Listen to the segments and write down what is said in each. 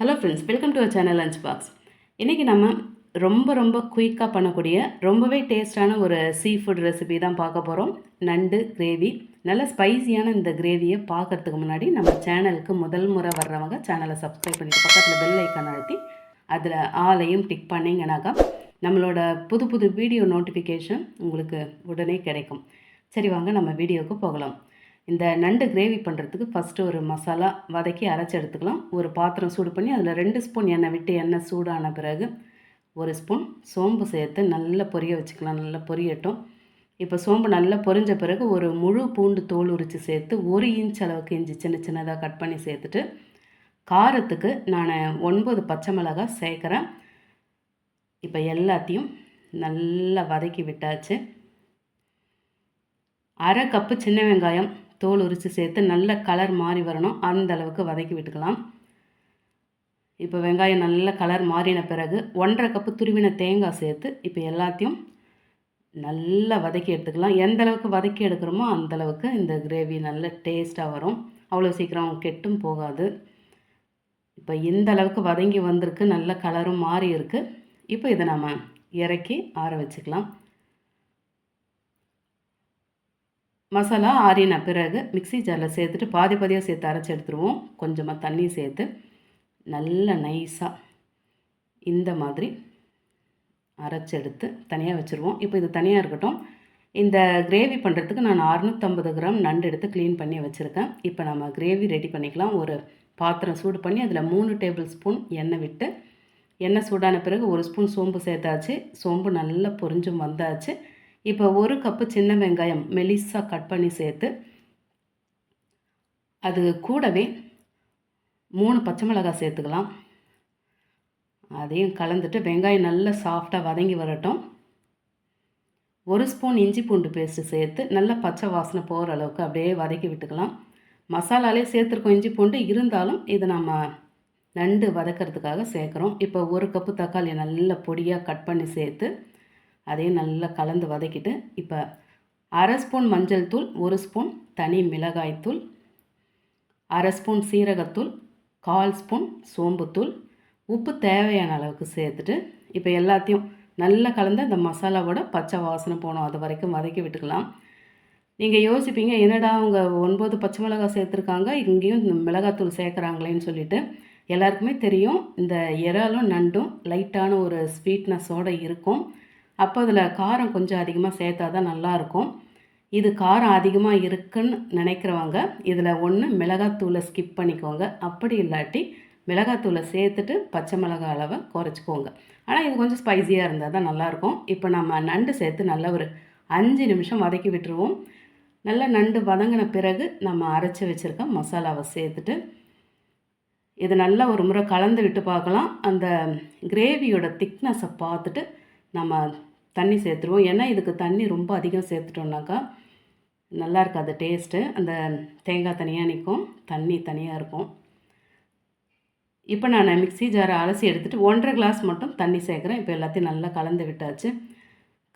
Hello friends welcome to our channel lunch box இன்றைக்கி நம்ம ரொம்ப ரொம்ப குயிக்காக பண்ணக்கூடிய ரொம்பவே டேஸ்டான ஒரு சீ ஃபுட் ரெசிபி தான் பார்க்க போகிறோம் நண்டு கிரேவி நல்ல ஸ்பைசியான இந்த கிரேவியை பார்க்கறதுக்கு முன்னாடி நம்ம சேனலுக்கு முதல் முறை வர்றவங்க சேனலை சப்ஸ்கிரைப் பண்ணிட்டு பக்கத்தில் பெல் ஐக்கான் அழுத்தி அதில் ஆலையும் டிக் பண்ணிங்கனாக்கா நம்மளோட புது புது வீடியோ நோட்டிஃபிகேஷன் உங்களுக்கு உடனே கிடைக்கும். சரி வாங்க நம்ம வீடியோவுக்கு போகலாம். இந்த நண்டு கிரேவி பண்ணுறதுக்கு ஃபஸ்ட்டு ஒரு மசாலா வதக்கி அரைச்சி எடுத்துக்கலாம். ஒரு பாத்திரம் சூடு பண்ணி அதில் ரெண்டு ஸ்பூன் எண்ணெய் விட்டு எண்ணெய் சூடான பிறகு ஒரு ஸ்பூன் சோம்பு சேர்த்து நல்லா பொரிய வச்சுக்கலாம். நல்லா பொரியட்டும். இப்போ சோம்பு நல்லா பொரிஞ்ச பிறகு ஒரு முழு பூண்டு தோல் உரித்து சேர்த்து ஒரு இன்ச் அளவுக்கு இஞ்சி சின்ன சின்னதாக கட் பண்ணி சேர்த்துட்டு காரத்துக்கு நான் ஒன்பது பச்சை மிளகாய் சேர்க்குறேன். இப்போ எல்லாத்தையும் நல்லா வதக்கி விட்டாச்சு. அரை கப்பு சின்ன வெங்காயம் தோல் உரித்து சேர்த்து நல்ல கலர் மாறி வரணும். அந்த அளவுக்கு வதக்கி விட்டுக்கலாம். இப்போ வெங்காயம் நல்ல கலர் மாறின பிறகு ஒன்றரை கப்பு துருவின தேங்காய் சேர்த்து இப்போ எல்லாத்தையும் நல்லா வதக்கி எடுத்துக்கலாம். எந்த அளவுக்கு வதக்கி எடுக்கிறோமோ அந்த அளவுக்கு இந்த கிரேவி நல்ல டேஸ்ட்டாக வரும். அவ்வளோ சீக்கிரம் கெட்டும் போகாது. இப்போ இந்த அளவுக்கு வதங்கி வந்திருக்கு. நல்ல கலரும் மாறி இருக்குது இப்போ இதை நம்ம இறக்கி ஆற வச்சுக்கலாம். மசாலா ஆறின பிறகு மிக்ஸி ஜாரில் சேர்த்துட்டு பாதி பாதியாக சேர்த்து அரைச்சி எடுத்துருவோம். கொஞ்சமாக தண்ணி சேர்த்து நல்ல நைஸாக இந்த மாதிரி அரைச்சி எடுத்து தனியாக வச்சுருவோம். இப்போ இது தனியாக இருக்கட்டும். இந்த கிரேவி பண்ணுறதுக்கு நான் அறுநூற்றம்பது கிராம் நண்டு எடுத்து க்ளீன் பண்ணி வச்சுருக்கேன். இப்போ நம்ம கிரேவி ரெடி பண்ணிக்கலாம். ஒரு பாத்திரம் சூடு பண்ணி அதில் மூணு டேபிள் ஸ்பூன் எண்ணெய் விட்டு எண்ணெய் சூடான பிறகு ஒரு ஸ்பூன் சோம்பு சேர்த்தாச்சு. சோம்பு நல்லா பொரிஞ்சும் வந்தாச்சு. இப்போ ஒரு கப்பு சின்ன வெங்காயம் மெலிசாக கட் பண்ணி சேர்த்து அது கூடவே மூணு பச்சை மிளகாய் சேர்த்துக்கலாம். அதையும் கலந்துட்டு வெங்காயம் நல்லா சாஃப்டாக வதங்கி வரட்டும். ஒரு ஸ்பூன் இஞ்சி பூண்டு பேஸ்ட்டு சேர்த்து நல்லா பச்சை வாசனை போகிற அளவுக்கு அப்படியே வதக்கி விட்டுக்கலாம். மசாலாலே சேர்த்துருக்கோம் இஞ்சி பூண்டு. இருந்தாலும் இதை நம்ம நண்டு வதக்கிறதுக்காக சேர்க்குறோம். இப்போ ஒரு கப்பு தக்காளி நல்ல பொடியாக கட் பண்ணி சேர்த்து அதையும் நல்லா கலந்து வதக்கிட்டு இப்போ அரை ஸ்பூன் மஞ்சள் தூள் ஒரு ஸ்பூன் தனி மிளகாய்த்தூள் அரை ஸ்பூன் சீரகத்தூள் கால் ஸ்பூன் சோம்புத்தூள் உப்பு தேவையான அளவுக்கு சேர்த்துட்டு இப்போ எல்லாத்தையும் நல்லா கலந்து அந்த மசாலாவோட பச்சை வாசனை போனோம். அது வரைக்கும் வதக்கி விட்டுக்கலாம். நீங்கள் யோசிப்பீங்க என்னடா அவங்க ஒன்பது பச்சை மிளகாய் சேர்த்துருக்காங்க இங்கேயும் இந்த மிளகாத்தூள் சேர்க்குறாங்களேன்னு சொல்லிட்டு. எல்லாருக்குமே தெரியும் இந்த இறாலும் நண்டும் லைட்டான ஒரு ஸ்வீட்னஸோடு இருக்கும். அப்போ அதில் காரம் கொஞ்சம் அதிகமாக சேர்த்தா தான் நல்லாயிருக்கும். இது காரம் அதிகமாக இருக்குன்னு நினைக்கிறவங்க இதில் ஒன்று மிளகாத்தூளை ஸ்கிப் பண்ணிக்கோங்க. அப்படி இல்லாட்டி மிளகாத்தூளை சேர்த்துட்டு பச்சை மிளகா அளவை குறைச்சிக்கோங்க. ஆனால் இது கொஞ்சம் ஸ்பைஸியாக இருந்தால் தான் நல்லாயிருக்கும். இப்போ நம்ம நண்டு சேர்த்து நல்ல ஒரு அஞ்சு நிமிஷம் வதக்கி விட்டுருவோம். நல்லா நண்டு வதங்கின பிறகு நம்ம அரைச்சி வச்சுருக்க மசாலாவை சேர்த்துட்டு இது நல்லா ஒரு முறை கலந்து விட்டு பார்க்கலாம். அந்த கிரேவியோட திக்னஸை பார்த்துட்டு நம்ம தண்ணி சேர்த்துருவோம். ஏன்னா இதுக்கு தண்ணி ரொம்ப அதிகம் சேர்த்துட்டோம்னாக்கா நல்லா இருக்காது. டேஸ்ட்டு. அந்த தேங்காய் தனியாக நிற்கும். தண்ணி தனியாக இருக்கும். இப்போ நான் மிக்ஸி ஜாரை அலசி எடுத்துகிட்டு ஒன்றரை கிளாஸ் மட்டும் தண்ணி சேர்க்குறேன். இப்போ எல்லாத்தையும் நல்லா கலந்து விட்டாச்சு.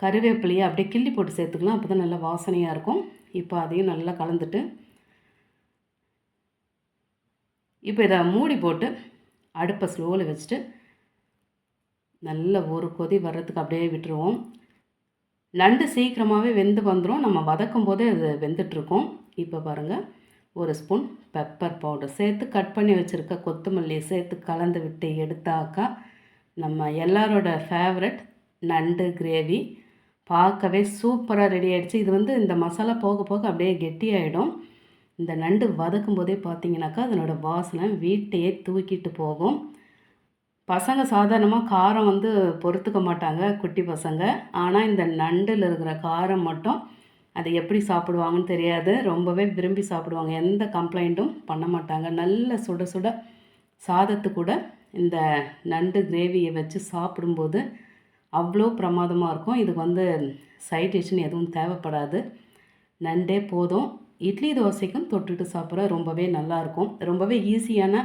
கருவேப்பிலையை அப்படியே கிள்ளி போட்டு சேர்த்துக்கலாம். அப்போ தான் நல்லா வாசனையாக இருக்கும். இப்போ அதையும் நல்லா கலந்துட்டு இப்போ இதை மூடி போட்டு அடுப்பை ஸ்லோவில் வச்சுட்டு நல்ல ஒரு கொதி வர்றதுக்கு அப்படியே விட்டுருவோம். நண்டு சீக்கிரமாகவே வெந்து வந்துடும் நம்ம வதக்கும் போதே அது வெந்துட்டுருக்கோம். இப்போ பாருங்கள் ஒரு ஸ்பூன் பெப்பர் பவுடர் சேர்த்து கட் பண்ணி வச்சுருக்க கொத்தமல்லியை சேர்த்து கலந்து விட்டு எடுத்தாக்கா நம்ம எல்லாரோட ஃபேவரட் நண்டு கிரேவி பார்க்கவே சூப்பராக ரெடி ஆகிடுச்சு இது வந்து இந்த மசாலா போக போக அப்படியே கெட்டியாயிடும். இந்த நண்டு வதக்கும் போதே பார்த்தீங்கன்னாக்கா அதனோட வாசனை வீட்டையே தூக்கிட்டு போகும். பசங்க சாதாரணமாக காரம் வந்து பொறுத்துக்க மாட்டாங்க குட்டி பசங்க. ஆனால் இந்த நண்டில் இருக்கிற காரம் மட்டும் அதை எப்படி சாப்பிடுவாங்கன்னு தெரியாது. ரொம்பவே விரும்பி சாப்பிடுவாங்க. எந்த கம்ப்ளைண்ட்டும் பண்ண மாட்டாங்க. நல்ல சுட சுட சாதத்து கூட இந்த நண்டு கிரேவியை வச்சு சாப்பிடும்போது அவ்வளோ பிரமாதமாக இருக்கும். இதுக்கு வந்து சைட் டிஷ்னு எதுவும் தேவைப்படாது. நண்டே போதும். இட்லி தோசைக்கும் தொட்டுட்டு சாப்பிட்ற ரொம்பவே நல்லாயிருக்கும் ரொம்பவே ஈஸியான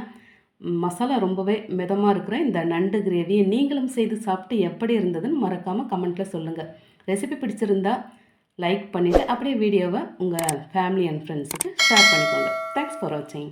மசாலா ரொம்பவே மிதமாக இருக்கிற இந்த நண்டு கிரேவியை நீங்களும் செய்து சாப்பிட்டு எப்படி இருந்ததுன்னு மறக்காமல் கமெண்ட்டில் சொல்லுங்கள் ரெசிபி பிடிச்சிருந்தா லைக் பண்ணிவிட்டு அப்படியே வீடியோவை உங்கள் ஃபேமிலி அண்ட் ஃப்ரெண்ட்ஸுக்கு ஷேர் பண்ணிக்கோங்க. தேங்க்ஸ் ஃபார் வாட்சிங்